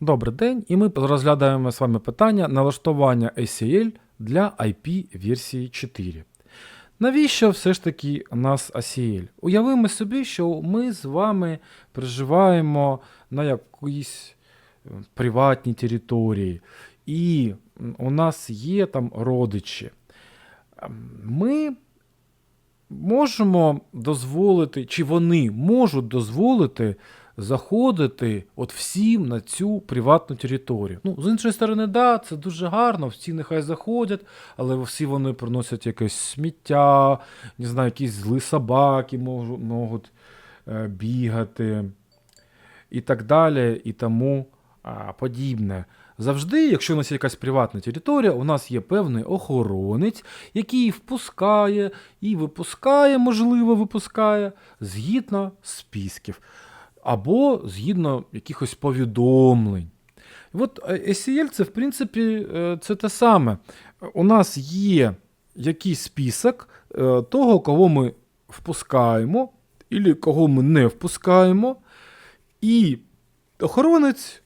Добрий день, і ми розглядаємо з вами питання налаштування ACL для IP версії 4. Навіщо все ж таки нас ACL? Уявимо собі, що ми з вами проживаємо на якійсь е, приватній території, і у нас є там родичі. Ем, Ми можемо дозволити, чи вони можуть дозволити заходити от всім на цю приватну територію. Ну, з іншої сторони, да, це дуже гарно, всі нехай заходять, але всі вони приносять якесь сміття, не знаю, якісь злі собаки можуть, можуть е, бігати і так далі, і тому подібне. Завжди, якщо у нас є якась приватна територія, у нас є певний охоронець, який впускає і випускає, можливо, випускає згідно списків або згідно якихось повідомлень. От е, SEL це, в принципі, е, це те саме. У нас є якийсь список е, того, кого ми впускаємо, і кого ми не впускаємо. І охоронець,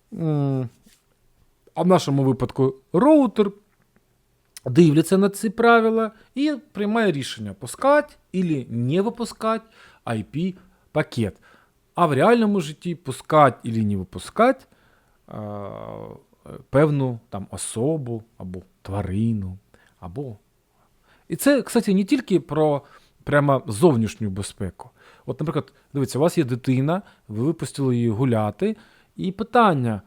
а в нашому випадку роутер, дивляться на ці правила і приймає рішення пускати або не випускати IP-пакет. А в реальному житті пускати або не випускати а, певну там, особу або тварину. Або... І це, кстати, не тільки про прямо зовнішню безпеку. От, наприклад, дивіться, у вас є дитина, ви випустили її гуляти, і питання,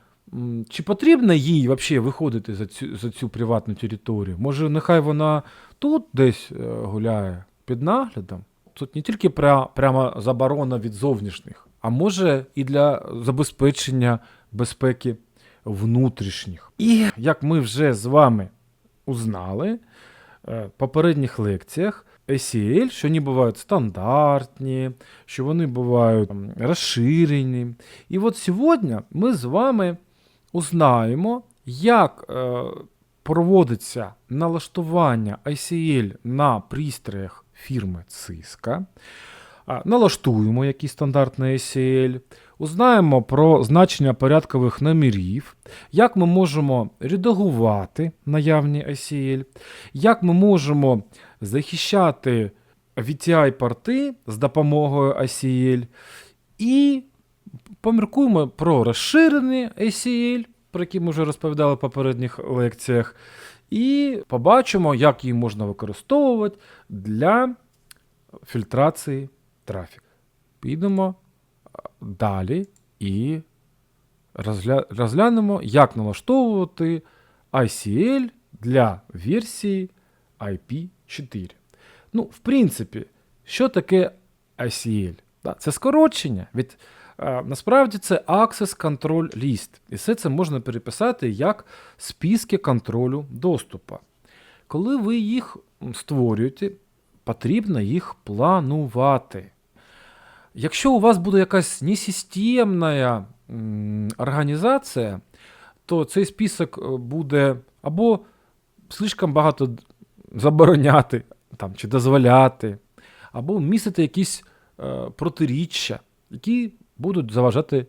чи потрібно їй взагалі виходити за цю, за цю приватну територію? Може, нехай вона тут десь е, гуляє під наглядом? Тут не тільки пря, прямо заборона від зовнішніх, а може і для забезпечення безпеки внутрішніх. І як ми вже з вами узнали е, в попередніх лекціях, ACL, що вони бувають стандартні, що вони бувають там, розширені. І от сьогодні ми з вами узнаємо, як е, проводиться налаштування ICL на пристроях фірми Cisco. Налаштуємо якийсь стандартний ACL, узнаємо про значення порядкових номерів, як ми можемо редагувати наявні ACL, як ми можемо захищати VTI-порти з допомогою ACL, і поміркуємо про розширений ACL, про який ми вже розповідали в попередніх лекціях, і побачимо, як її можна використовувати для фільтрації трафіку. Підемо далі і розгля... розглянемо, як налаштовувати ICL для версії IP4. Ну, в принципі, що таке ICL? Це скорочення. Від, насправді це Access Control List. І все це можна переписати як списки контролю доступу. Коли ви їх створюєте, потрібно їх планувати. Якщо у вас буде якась несистемна організація, то цей список е, буде або слишком багато забороняти там, чи дозволяти, або містити якісь е, протиріччя, які будуть заважати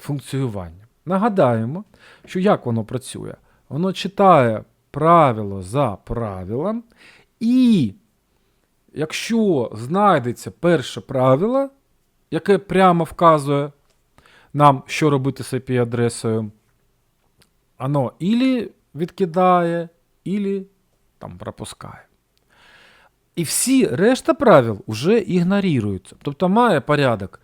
е. Нагадаємо, що як воно працює? Воно читає правило за правилом, і якщо знайдеться перше правило, яке прямо вказує нам, що робити з IP-адресою, воно ілі відкидає, ілі там пропускає. І всі решта правил вже ігноруються. Тобто має порядок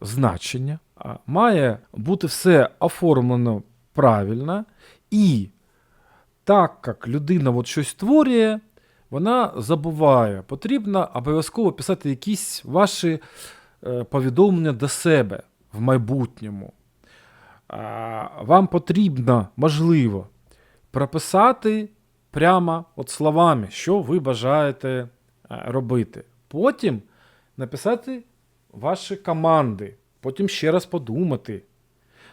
значення, має бути все оформлено правильно, і так як людина от щось створює, вона забуває. Потрібно обов'язково писати якісь ваші е, повідомлення до себе в майбутньому. Вам потрібно, можливо, прописати прямо от словами, що ви бажаєте е, робити. Потім написати ваші команди, потім ще раз подумати,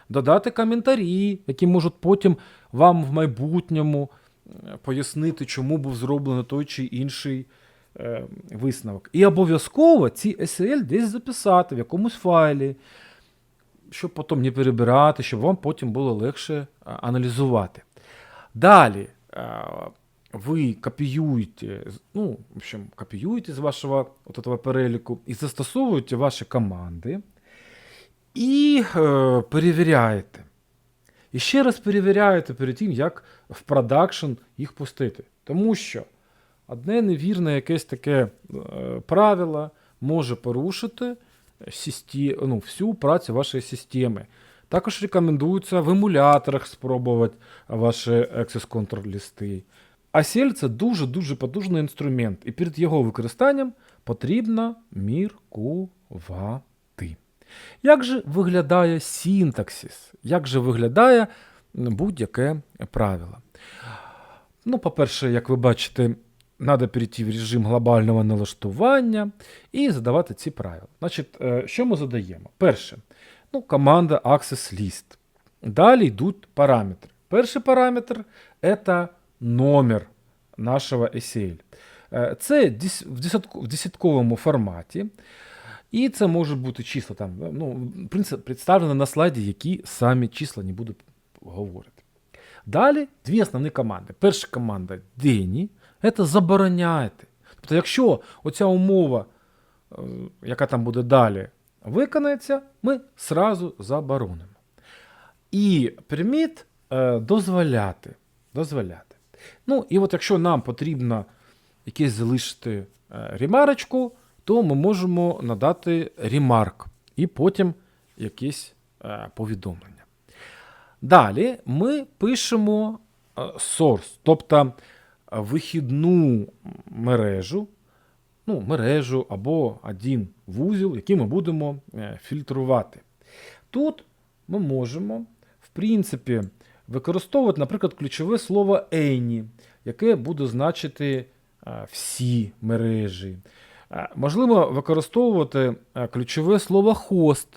додати коментарі, які можуть потім вам в майбутньому пояснити, чому був зроблений той чи інший е, висновок. І обов'язково ці SL десь записати в якомусь файлі. щоб потім не перебирати, щоб вам потім було легше аналізувати. Далі а, ви копіюєте, ну, в общем, копіюєте з вашого от этого переліку і застосовуєте ваші команди і е, перевіряєте. І ще раз перевіряєте перед тим, як в продакшн їх пустити. Тому що одне невірне якесь таке е, правило може порушити систі... ну, всю працю вашої системи. Також рекомендується в емуляторах спробувати ваші Access Control листи. ACL це дуже-дуже потужний інструмент, і перед його використанням потрібно міркувати. Як же виглядає синтаксис? Як же виглядає будь-яке правило? Ну, по-перше, як ви бачите, треба перейти в режим глобального налаштування і задавати ці правила. Значить, е, що ми задаємо? Перше, ну, команда Access List. Далі йдуть параметри. Перший параметр це номер нашого ACL. Е, Це в десятковому форматі. І це може бути числа там, ну, представлено на слайді, які самі числа не буду говорити. Далі дві основні команди. Перша команда Дені це забороняєте. Тобто, якщо оця умова, е, яка там буде далі, виконається, ми сразу заборонимо. І приміт е, дозволяти. дозволяти. Ну, і от якщо нам потрібно якесь залишити е, ремарочку, то ми можемо надати ремарк і потім якесь е, повідомлення. Далі ми пишемо е, source, тобто е, вихідну мережу, ну, мережу або один вузол, який ми будемо фільтрувати. Тут ми можемо, в принципі, використовувати, наприклад, ключове слово any, яке буде значити всі мережі. Е, Можливо, використовувати е, ключове слово хост,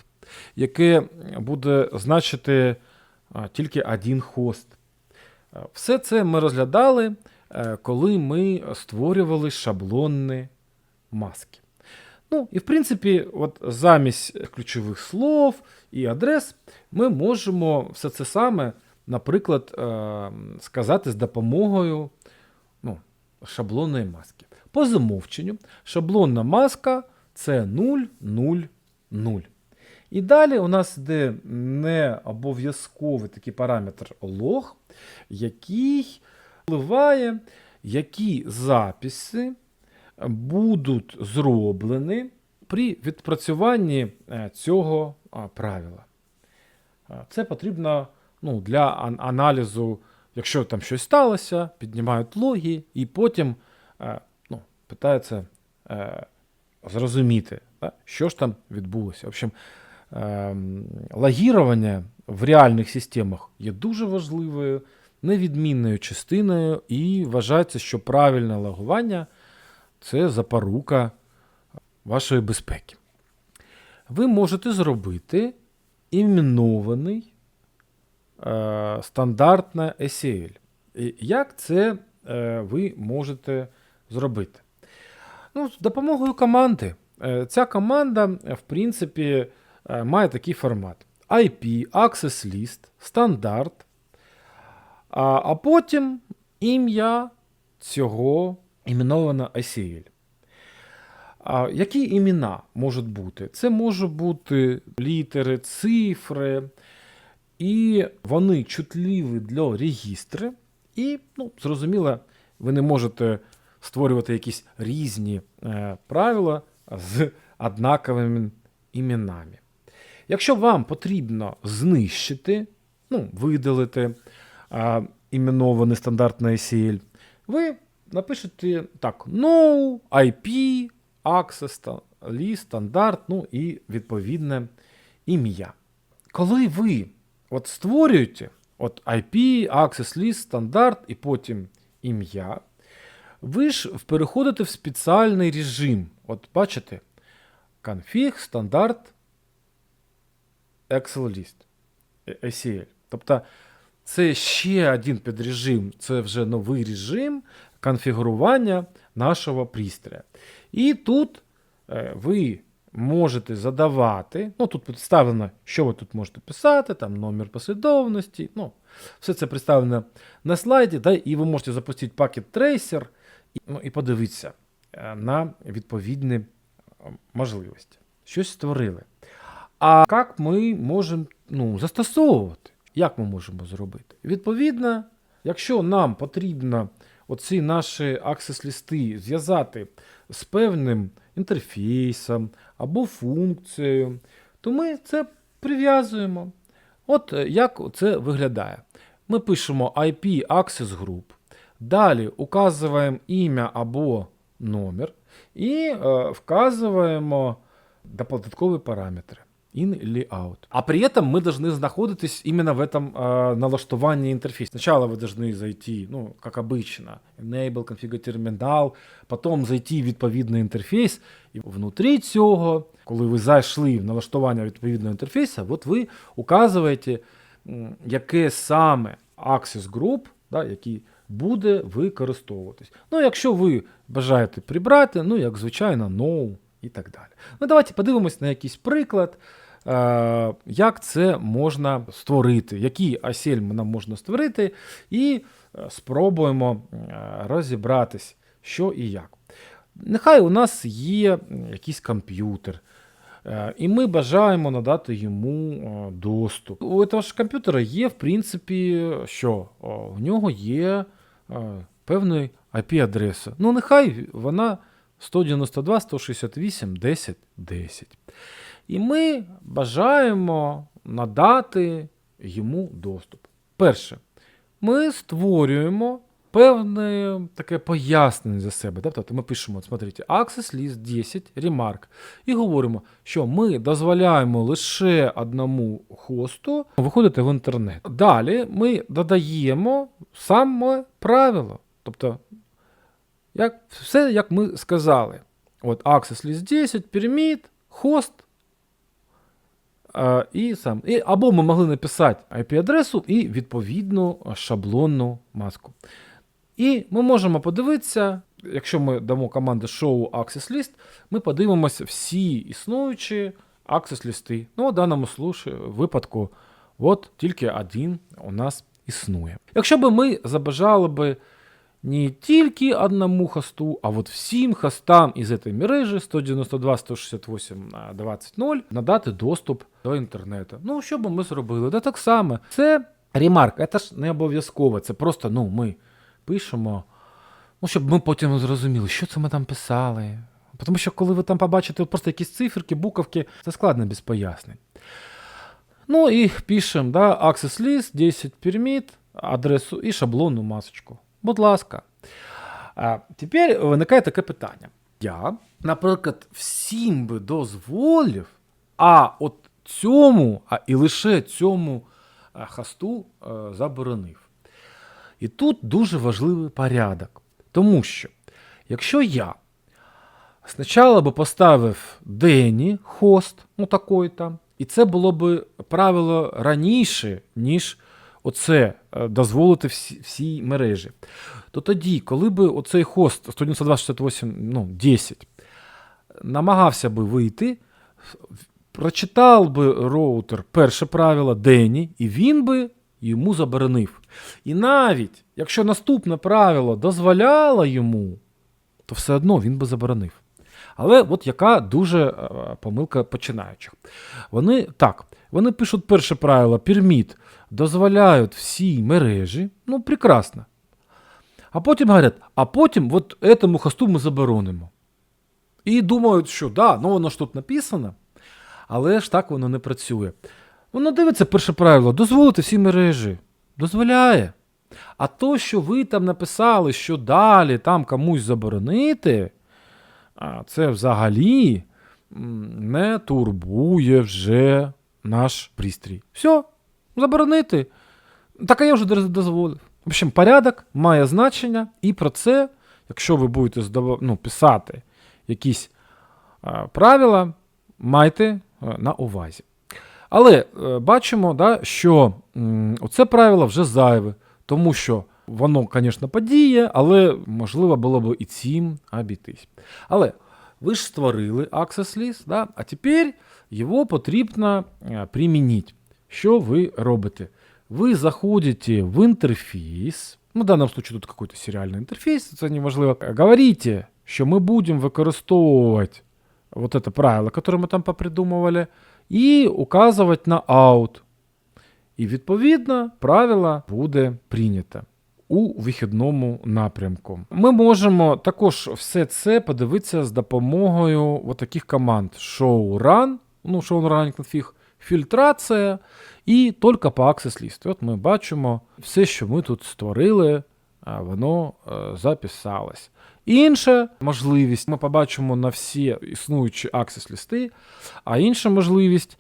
яке буде значити тільки один хост. Е, Все це ми розглядали, е, коли ми створювали шаблонні маски. Ну, і в принципі, от замість ключових слов і адрес ми можемо все це саме, наприклад, е, сказати з допомогою ну, шаблонної маски. По замовченню, шаблонна маска це 0, 0, 0. І далі у нас йде не обов'язковий такий параметр лог, який впливає, які записи будуть зроблені при відпрацюванні е, цього правила. Е, Це потрібно ну, для аналізу, якщо там щось сталося, піднімають логи і потім е, питаються е, зрозуміти, да, що ж там відбулося. В общем, ем, логірування в реальних системах є дуже важливою, невідмінною частиною, і вважається, що правильне логування це запорука вашої безпеки. Ви можете зробити іменований е, стандартне SEL. Як це е, ви можете зробити? Ну, з допомогою команди. Е, Ця команда, е, в принципі, е, має такий формат: IP, Access List, стандарт, а, а потім ім'я цього іменовано ACL. А, які імена можуть бути? Це можуть бути літери, цифри, і вони чутливі для регістри. І, ну, зрозуміло, ви не можете створювати якісь різні е, правила з однаковими іменами. Якщо вам потрібно знищити, ну, видалити а, іменований стандартний ACL, ви напишете так: no, IP, access, стандарт, ну і відповідне ім'я. Коли ви от створюєте от IP, access list, стандарт і потім ім'я, ви ж переходите в спеціальний режим. От бачите, config, стандарт, Excel list, е, ACL. Тобто це ще один підрежим, це вже новий режим конфігурування нашого пристрою. І тут е, ви можете задавати. Ну, тут представлено, що ви тут можете писати, там номер послідовності. Ну, все це представлено на слайді, да, і ви можете запустити пакет трейсер ну, і подивитися е, на відповідні е, можливості. Щось створили. А як ми можемо ну, застосовувати? Як ми можемо зробити? Відповідно, якщо нам потрібно оці наші аксес-лісти зв'язати з певним інтерфейсом або функцією, то ми це прив'язуємо. От е, як це виглядає. Ми пишемо IP Access Group, далі указуємо ім'я або номер і е, вказуємо додаткові параметри. In или out. А при этом мы должны находитесь именно в этом э, налаштувании интерфейса. Сначала вы должны зайти, ну, как обычно, enable, configure термінал, потім зайти в відповідний інтерфейс, і внутрі цього, коли ви зайшли в налаштування відповідного інтерфейсу, от ви указуєте, м, яке саме Access Group, да, який буде використовуватись. Ну, якщо ви бажаєте прибрати, ну, як звичайно, no і так далі. Ну, давайте подивимось на якийсь приклад, е, як це можна створити, який ASL нам можна створити, і е, спробуємо розібратись, що і як. Нехай у нас є якийсь комп'ютер, е, і ми бажаємо надати йому доступ. У цього ж комп'ютера є, в принципі, що у нього є певний IP-адреси. Ну, нехай вона 192, 168, 10, 10. І ми бажаємо надати йому доступ. Перше, ми створюємо певне таке пояснення за себе. Тобто ми пишемо, от, смотрите, access list 10 remark. І говоримо, що ми дозволяємо лише одному хосту виходити в інтернет. Далі ми додаємо саме правило. Тобто як, все, як ми сказали. От Access List 10, Permit, хост. І сам. І, або ми могли написати IP-адресу і відповідну шаблонну маску. І ми можемо подивитися, якщо ми дамо команду show access list, ми подивимося всі існуючі access листи. Ну, в даному випадку, от тільки один у нас існує. Якщо би ми забажали би не тільки одному хосту, а от всім хостам із цієї мережі 192, 168, 20.0 надати доступ до інтернету. Ну, що би ми зробили? Да так само. Це ремарк, це ж не обов'язково, це просто ну, ми пишемо, ну, щоб ми потім зрозуміли, що це ми там писали. Тому що коли ви там побачите просто якісь циферки, буковки, це складно без пояснень. Ну і пишемо, да, access list, 10 permit, адресу і шаблонну масочку. Будь ласка. А, тепер виникає таке питання. Я, наприклад, всім би дозволив, а от цьому, а і лише цьому а, хосту е, заборонив. І тут дуже важливий порядок. Тому що, якщо я спочатку би поставив Дені хост, ну такий там, і це було б правило раніше, ніж оце е, дозволити всі, всій мережі. То тоді, коли би оцей хост 192.68, ну, 10 намагався би вийти, прочитав би роутер перше правило Дені, і він би йому заборонив. І навіть якщо наступне правило дозволяло йому, то все одно він би заборонив. Але от яка дуже е, помилка починаючих. Вони так, вони пишуть перше правило, перміт, дозволяють всій мережі, ну, прекрасно. А потім говорять, а потім от этому хосту ми заборонимо. І думають, що да, ну воно ж тут написано, але ж так воно не працює. Воно дивиться перше правило, дозволити всі мережі. Дозволяє. А то, що ви там написали, що далі там комусь заборонити, це взагалі не турбує вже наш пристрій. Все, заборонити. Так а я вже дозволив. В общем, порядок має значення, і про це, якщо ви будете ну, писати якісь правила, майте на увазі. Але е, бачимо, да, що м, оце правило вже зайве, тому що воно, звісно, подіє, але можливо було б і цим обійтись. Але ви ж створили Access List, да? а тепер його потрібно е, примінити. Що ви робите? Ви заходите в інтерфейс, ну, в даному случае тут какой-то серіальний інтерфейс, це не. Говорите, що ми будемо використовувати вот это правило, которое ми там попридумували, і указувати на out. І відповідно правило буде прийнято у вихідному напрямку. Ми можемо також все це подивитися з допомогою таких команд: show run, ну show run config, фільтрація і тільки по access list. От ми бачимо все, що ми тут створили, воно е, записалось. Інша можливість ми побачимо на всі існуючі листи, а інша можливість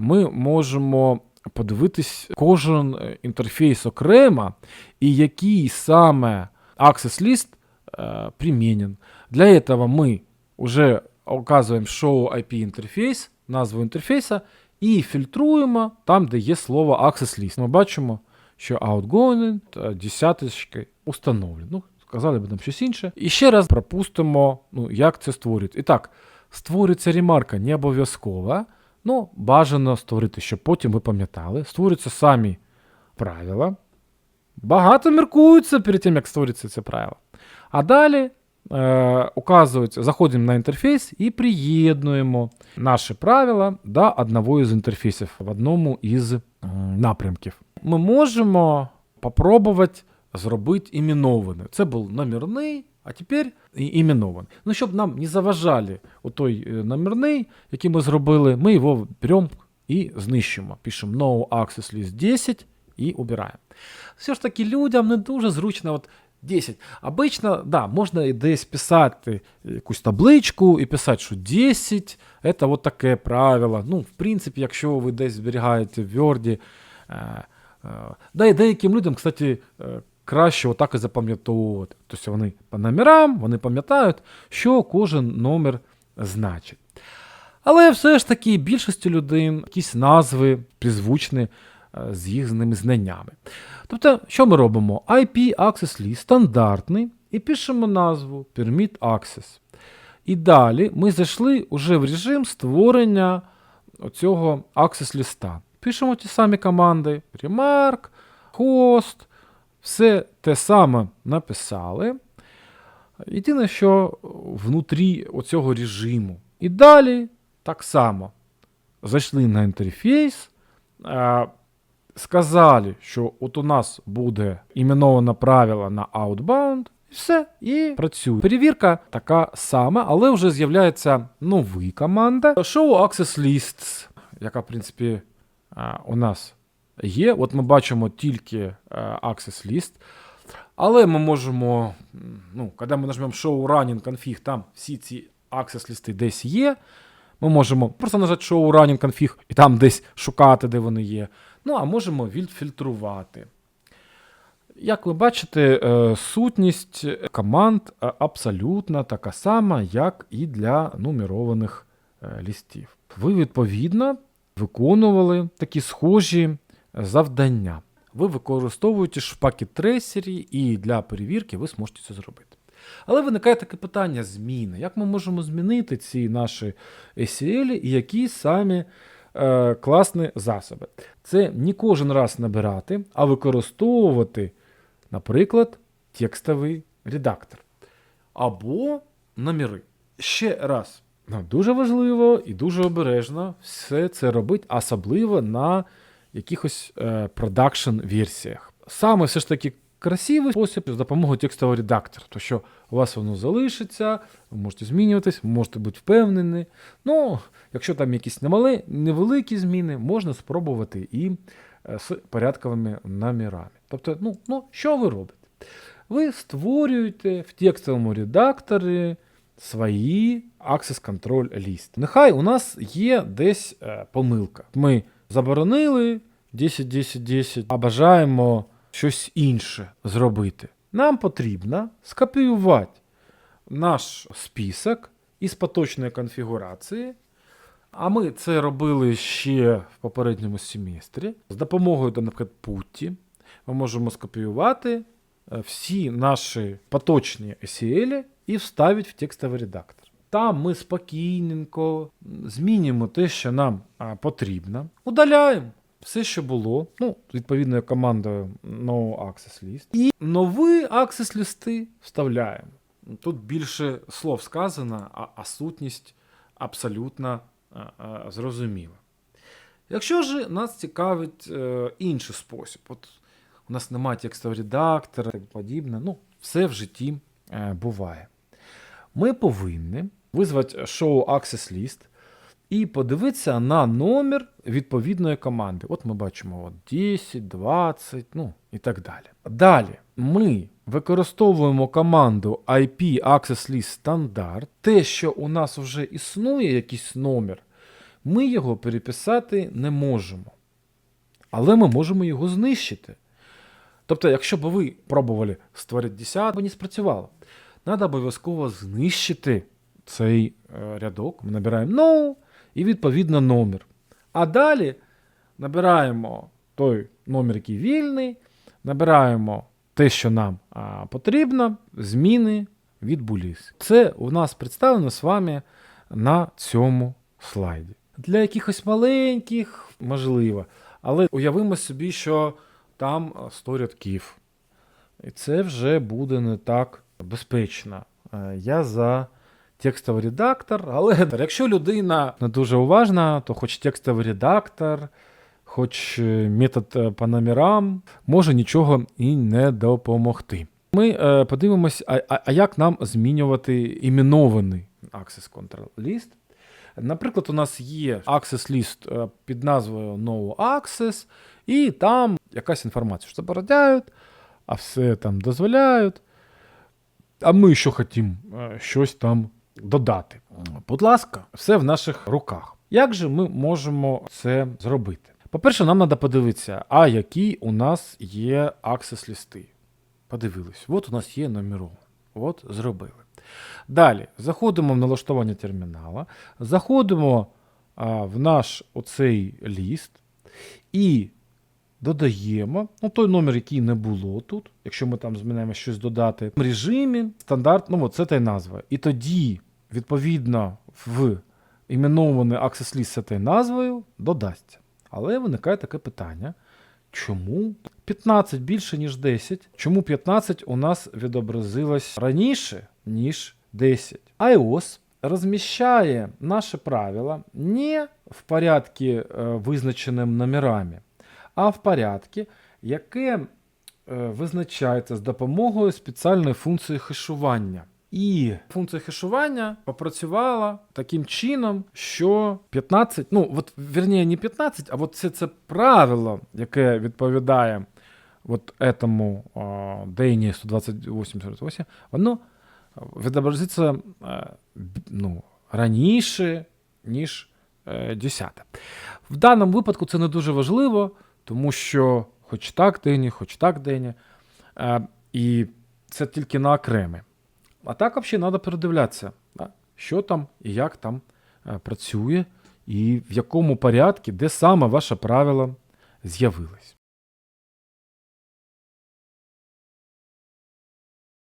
ми можемо подивитись кожен е, інтерфейс окремо і який саме е, примінен. Для этого мы уже указуємо show IP інтерфейс, назву інтерфейса, і фільтруємо там, де є слово access list. Ми бачимо, що outgoing десяточки установлено. Ну, сказали б нам щось інше. І ще раз пропустимо, ну, як це створюється. І так, створюється ремарка не обов'язкова. Ну, бажано створити, щоб потім ви пам'ятали. Створюються самі правила. Багато міркуються перед тим, як створюється це правило. А далі е, указується, заходимо на інтерфейс і приєднуємо наші правила до одного із інтерфейсів в одному із м, напрямків. Ми можемо попробувати зробити іменований. Це був номерний, а тепер іменований. Ну, щоб нам не заважали у той е, номерний, який ми зробили, ми його беремо і знищимо. Пишемо no access list 10 і убираємо. Все ж таки людям не дуже зручно от 10. Обично, да, можна і десь писати якусь табличку і писати, що 10 це от таке правило. Ну, в принципі, якщо ви десь зберігаєте в Word, е, е, да і деяким людям, кстати, краще отак і запам'ятовувати. Тобто вони по номерам, вони пам'ятають, що кожен номер значить. Але все ж таки більшості людей якісь назви призвучні е, з їхніми знаннями. Тобто, що ми робимо? IP Access List стандартний і пишемо назву Permit Access. І далі ми зайшли уже в режим створення цього Access листа. Пишемо ті самі команди: Remark, Host, все те саме написали. Єдине, що внутрі оцього режиму. І далі так само зайшли на інтерфейс, е, сказали, що от у нас буде іменоване правило на outbound, і все, і працює. Перевірка така сама, але вже з'являється нова команда. Show Access Lists, яка, в принципі, у нас є. От ми бачимо тільки Access List. Але ми можемо, ну, коли ми нажмемо Show Running Config, там всі ці access листи десь є. Ми можемо просто нажати Show Running Config і там десь шукати, де вони є. Ну, а можемо відфільтрувати. Як ви бачите, е, сутність команд е, абсолютно така сама, як і для нумерованих е, листів. Ви, відповідно, виконували такі схожі завдання. Ви використовуєте шпаки трейсері, і для перевірки ви зможете це зробити. Але виникає таке питання зміни. Як ми можемо змінити ці наші ACL і які самі е, класні засоби? Це не кожен раз набирати, а використовувати, наприклад, текстовий редактор або номери. Ще раз, дуже важливо і дуже обережно все це робити, особливо на якихось е, продакшн-версіях. Саме все ж таки красивий спосіб з допомогою текстового редактора, то що у вас воно залишиться, ви можете змінюватись, можете бути впевнені. Ну, якщо там якісь немали, невеликі зміни, можна спробувати і е, з порядковими номерами. Тобто, ну, ну, що ви робите? Ви створюєте в текстовому редакторі свої Access Control List. Нехай у нас є десь е, помилка. Ми заборонили 10, 10, 10, а бажаємо щось інше зробити. Нам потрібно скопіювати наш список із поточної конфігурації. А ми це робили ще в попередньому семестрі. З допомогою, наприклад, путті ми можемо скопіювати е, всі наші поточні SEL і вставити в текстовий редактор. Там ми спокійненько змінюємо те, що нам потрібно. Удаляємо все, що було. Ну, відповідною командою No Access List. І нові Access листи вставляємо. Тут більше слов сказано, а, а сутність абсолютно а, а, зрозуміла. Якщо ж нас цікавить е, інший спосіб, от у нас немає текстового редактора і подібне, ну, все в житті е, буває. Ми повинні визвати show access list і подивитися на номер відповідної команди. От ми бачимо от 10, 20, ну і так далі. Далі ми використовуємо команду IP Access List Standard. Те, що у нас вже існує якийсь номер, ми його переписати не можемо. Але ми можемо його знищити. Тобто, якщо б ви пробували створити 10, бо не спрацювало, треба обов'язково знищити цей е, рядок. Ми набираємо no і відповідно номер. А далі набираємо той номер, який вільний, набираємо те, що нам а, потрібно, зміни відбулись. Це у нас представлено з вами на цьому слайді. Для якихось маленьких, можливо, але уявимо собі, що там а, 100 рядків. І це вже буде не так безпечно. Е, Я за текстовий редактор, але якщо людина не дуже уважна, то хоч текстовий редактор, хоч е, метод е, по номерам може нічого і не допомогти. Ми е, подивимось, а, а, як нам змінювати іменований Access Control List. Наприклад, у нас є Access List під назвою No Access, і там якась інформація, що забороняють, а все там дозволяють. А ми що хотімо щось там додати. Будь ласка, все в наших руках. Як же ми можемо це зробити? По-перше, нам треба подивитися, а які у нас є аксес листи. Подивились, от у нас є номером. От зробили. Далі заходимо в налаштування термінала, заходимо а, в наш оцей ліст і додаємо ну, той номер, який не було тут, якщо ми там змінимо щось додати, в режимі стандарт, ну це та й назва. І тоді, відповідно, в Access List цією назвою додасться. Але виникає таке питання. Чому 15 більше, ніж 10? Чому 15 у нас відобразилось раніше, ніж 10? iOS розміщає наші правила не в порядку е, визначеним номерами, а в порядку, яке е, визначається з допомогою спеціальної функції хешування. І функція хешування попрацювала таким чином, що 15, ну, от, вірніше, не 15, а от це, це правило, яке відповідає от этому DNS 12848, воно відобразиться е, ну, раніше, ніж е, 10. В даному випадку це не дуже важливо, тому що хоч так день, хоч так. Е, і це тільки на окреме. А так взагалі треба передивлятися, що там і як там е, працює, і в якому порядку, де саме ваше правило з'явилось.